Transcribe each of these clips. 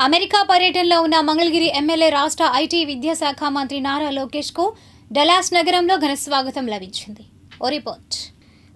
America పర్యటనలో ఉన్న Mangalagiri MLA రాష్ట్ర ఐటీ విద్యాశాఖ మంత్రి నారా లోకేష్కు డలాస్ నగరంలో ఘన స్వాగతం లభించింది. ఓ రిపోర్ట్.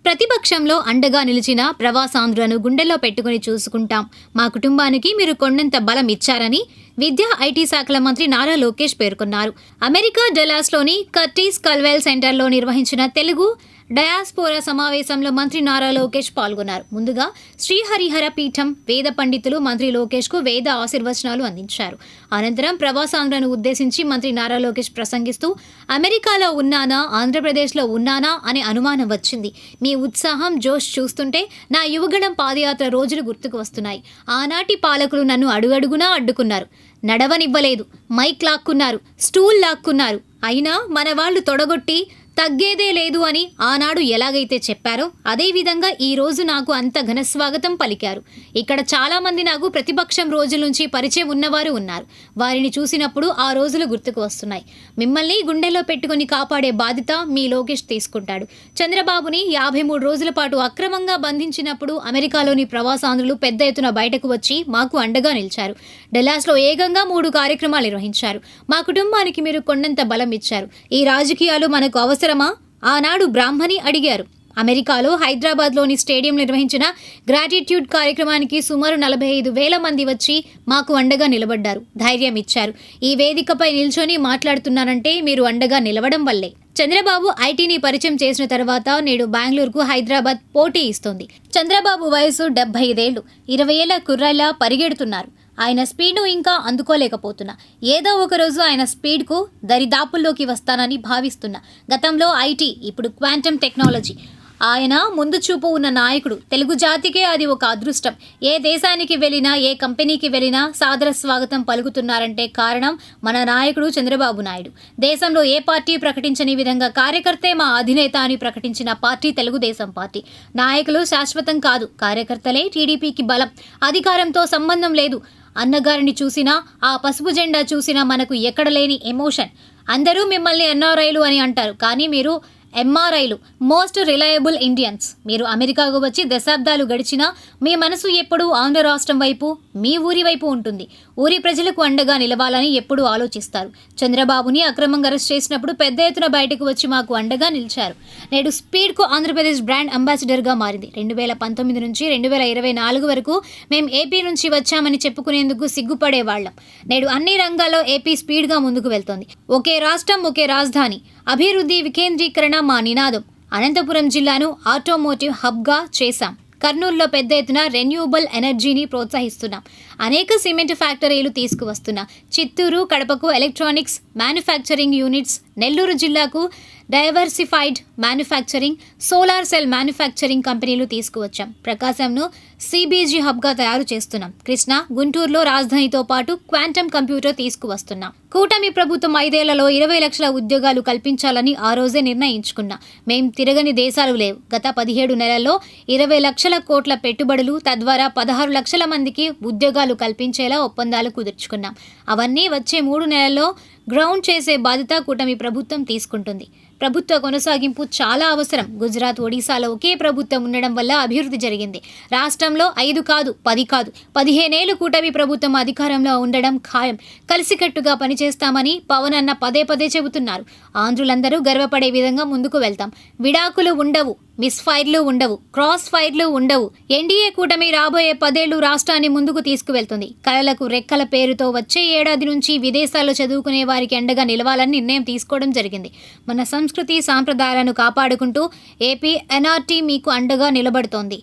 ప్రతిపక్షంలో అండగా నిలిచిన ప్రవాసాంధ్రను గుండెల్లో పెట్టుకుని చూసుకుంటాం. మా కుటుంబానికి మీరు కొండంత బలం ఇచ్చారని విద్యా ఐటీ శాఖల మంత్రి నారా లోకేష్ పేర్కొన్నారు. అమెరికా డలాస్లోని కర్టీస్ కల్వెల్ సెంటర్లో నిర్వహించిన తెలుగు డయాస్పోరా సమావేశంలో మంత్రి నారా లోకేష్ పాల్గొన్నారు. ముందుగా శ్రీహరిహర పీఠం వేద పండితులు మంత్రి లోకేష్కు వేద ఆశీర్వచనాలు అందించారు. అనంతరం ప్రవాసాంధ్రను ఉద్దేశించి మంత్రి నారా లోకేష్ ప్రసంగిస్తూ అమెరికాలో ఉన్నానా ఆంధ్రప్రదేశ్లో ఉన్నానా అనే అనుమానం వచ్చింది. మీ ఉత్సాహం జోష్ చూస్తుంటే నా యువగణం పాదయాత్ర రోజులు గుర్తుకు వస్తున్నాయి. ఆనాటి పాలకులు నన్ను అడుగడుగునా అడ్డుకున్నారు. నడవనివ్వలేదు. మైక్ లాక్కున్నారు. స్టూల్ లాక్కున్నారు. అయినా మన వాళ్ళు తొడగొట్టి తగ్గేదే లేదు అని ఆనాడు ఎలాగైతే చెప్పారో అదేవిధంగా ఈరోజు ఈ రోజు నాకు అంత ఘనస్వాగతం పలికారు. ఇక్కడ చాలామంది నాకు ప్రతిపక్షం రోజుల నుంచి పరిచయం ఉన్నవారు ఉన్నారు. వారిని చూసినప్పుడు ఆ రోజులు గుర్తుకు వస్తున్నాయి. మిమ్మల్ని గుండెల్లో పెట్టుకొని కాపాడే బాధ్యత మీ లోకేష్ తీసుకుంటాడు. చంద్రబాబుని యాభై మూడు రోజుల పాటు అక్రమంగా బంధించినప్పుడు అమెరికాలోని ప్రవాసాంధ్రులు పెద్ద ఎత్తున బయటకు వచ్చి మాకు అండగా నిలిచారు. డెలాస్లో ఏకంగా మూడు కార్యక్రమాలు నిర్వహించారు. మా కుటుంబానికి మీరు కొండంత బలం ఇచ్చారు. ఈ రాజకీయాలు మనకు అవసరం అవసరమా? ఆనాడు బ్రాహ్మణి అడిగారు. అమెరికాలో హైదరాబాద్లోని స్టేడియం నిర్వహించిన గ్రాటిట్యూడ్ కార్యక్రమానికి సుమారు నలభై ఐదు వేల మంది వచ్చి మాకు అండగా నిలబడ్డారు. ధైర్యం ఇచ్చారు. ఈ వేదికపై నిల్చొని మాట్లాడుతున్నారంటే మీరు అండగా నిలవడం వల్లే. చంద్రబాబు ఐటీని పరిచయం చేసిన తర్వాత నేడు బెంగళూరుకు హైదరాబాద్ పోటీ ఇస్తోంది. చంద్రబాబు వయసు డెబ్బై ఐదేళ్ళు. ఇరవై ఏళ్ళ కుర్రాయిలా పరిగెడుతున్నారు. ఆయన స్పీడ్ను ఇంకా అందుకోలేకపోతున్నా. ఏదో ఒక రోజు ఆయన స్పీడ్కు దరిదాపుల్లోకి వస్తానని భావిస్తున్నా. గతంలో ఐటీ ఇప్పుడు క్వాంటమ్ టెక్నాలజీ. ఆయన ముందు చూపు ఉన్న నాయకుడు. తెలుగు జాతికే అది ఒక అదృష్టం. ఏ దేశానికి వెళ్ళినా ఏ కంపెనీకి వెళ్ళినా సాదర స్వాగతం పలుకుతున్నారంటే కారణం మన నాయకుడు చంద్రబాబు నాయుడు. దేశంలో ఏ పార్టీ ప్రకటించని విధంగా కార్యకర్తే మా అధినేత అని ప్రకటించిన పార్టీ తెలుగుదేశం పార్టీ. నాయకులు శాశ్వతం కాదు. కార్యకర్తలే టీడీపీకి బలం. అధికారంతో సంబంధం లేదు. అన్నగారిని చూసినా ఆ పసుపు జెండా చూసినా మనకు ఎక్కడ లేని ఎమోషన్. అందరూ మిమ్మల్ని ఎన్ఆర్ఐలు అని అంటారు. కానీ మీరు ఎంఆర్ఐలు మోస్ట్ రిలయబుల్ ఇండియన్స్ మీరు అమెరికాకు వచ్చి దశాబ్దాలు గడిచినా మీ మనసు ఎప్పుడూ ఆంధ్ర రాష్ట్రం వైపు మీ ఊరి వైపు ఉంటుంది. ఊరి ప్రజలకు అండగా నిలవాలని ఎప్పుడూ ఆలోచిస్తారు. చంద్రబాబుని అక్రమంగా అరెస్ట్ చేసినప్పుడు పెద్ద ఎత్తున బయటకు వచ్చి మాకు అండగా నిలిచారు. నేడు స్పీడ్కు ఆంధ్రప్రదేశ్ బ్రాండ్ అంబాసిడర్గా మారింది. రెండు వేల పంతొమ్మిది నుంచి రెండు వేల ఇరవై నాలుగు వరకు మేము ఏపీ నుంచి వచ్చామని చెప్పుకునేందుకు సిగ్గుపడేవాళ్ళం. నేడు అన్ని రంగాల్లో ఏపీ స్పీడ్గా ముందుకు వెళ్తోంది. ఒకే రాష్ట్రం ఒకే రాజధాని. అభివృద్ధి వికేంద్రీకరణ మా నినాదం. అనంతపురం జిల్లాను ఆటోమోటివ్ హబ్గా చేశాం. కర్నూలులో పెద్ద ఎత్తున రెన్యూబుల్ ఎనర్జీని ప్రోత్సహిస్తున్నాం. అనేక సిమెంట్ ఫ్యాక్టరీలు తీసుకువస్తున్నాం. చిత్తూరు కడపకు ఎలక్ట్రానిక్స్ మ్యానుఫ్యాక్చరింగ్ యూనిట్స్ నెల్లూరు జిల్లాకు diversified manufacturing solar cell manufacturing కంపెనీలు తీసుకువచ్చాం. ప్రకాశంను సిబిజీ హబ్గా తయారు చేస్తున్నాం. కృష్ణ గుంటూరులో రాజధానితో పాటు క్వాంటమ్ కంప్యూటర్ తీసుకువస్తున్నాం. కూటమి ప్రభుత్వం ఐదేళ్ళలో ఇరవై లక్షల ఉద్యోగాలు కల్పించాలని ఆ రోజే నిర్ణయించుకున్నా. మేం తిరగని దేశాలు లేవు. గత పదిహేడు నెలల్లో ఇరవై లక్షల కోట్ల పెట్టుబడులు తద్వారా పదహారు లక్షల మందికి ఉద్యోగాలు కల్పించేలా ఒప్పందాలు కుదుర్చుకున్నాం. అవన్నీ వచ్చే మూడు నెలల్లో గ్రౌండ్ చేసే బాధ్యత కూటమి ప్రభుత్వం తీసుకుంటుంది. ప్రభుత్వ కొనసాగింపు చాలా అవసరం. గుజరాత్ ఒడిశాలో ఒకే ప్రభుత్వం ఉండడం వల్ల అభివృద్ధి జరిగింది. రాష్ట్రంలో ఐదు కాదు పది కాదు. పదిహేనేళ్ళు కూటమి ప్రభుత్వం అధికారంలో ఉండడం ఖాయం. కలిసికట్టుగా పనిచేస్తామని పవన్ అన్న పదే పదే చెబుతున్నారు. ఆంధ్రులందరూ గర్వపడే విధంగా ముందుకు వెళ్తాం. విడాకులు ఉండవు మిస్ ఫైర్లు ఉండవు క్రాస్ ఫైర్లు ఉండవు. ఎన్డీఏ కూటమి రాబోయే పదేళ్ళు రాష్ట్రాన్ని ముందుకు తీసుకువెళ్తుంది. కళలకు రెక్కల పేరుతో వచ్చే ఏడాది నుంచి విదేశాల్లో చదువుకునే వారికి అండగా నిలవాలని నిర్ణయం తీసుకోవడం జరిగింది. మన సంస్కృతి సాంప్రదాయాలను కాపాడుకుంటూ ఏపీ ఎన్ఆర్టీ మీకు అండగా నిలబడుతోంది.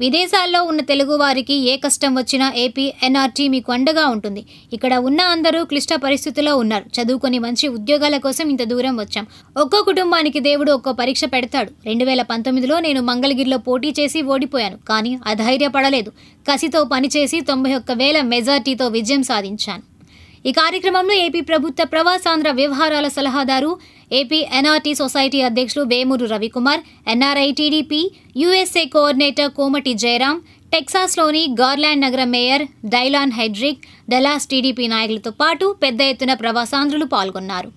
విదేశాల్లో ఉన్న తెలుగు వారికి ఏ కష్టం వచ్చినా ఏపీ ఎన్ఆర్టీ మీకు అండగా ఉంటుంది. ఇక్కడ ఉన్న అందరూ క్లిష్ట పరిస్థితుల్లో ఉన్నారు. చదువుకొని మంచి ఉద్యోగాల కోసం ఇంత దూరం వచ్చాం. ఒక్కో కుటుంబానికి దేవుడు ఒక్కో పరీక్ష పెడతాడు. రెండు వేల పంతొమ్మిదిలో నేను మంగళగిరిలో పోటీ చేసి ఓడిపోయాను కానీ అధైర్యపడలేదు. కసితో పనిచేసి తొంభై ఒక్క వేల మెజార్టీతో విజయం సాధించాను. ఈ కార్యక్రమంలో ఏపీ ప్రభుత్వ ప్రవాసాంధ్ర వ్యవహారాల సలహాదారు ఏపీ ఎన్ఆర్టీ సొసైటీ అధ్యక్షులు Vemuru Ravikumar NRI TDP USA coordinator Komati Jayaram టెక్సాస్లోని Garland నగర mayor Dylan Hedrick Dallas TDP నాయకులతో పాటు పెద్ద ఎత్తున ప్రవాసాంధ్రులు పాల్గొన్నారు.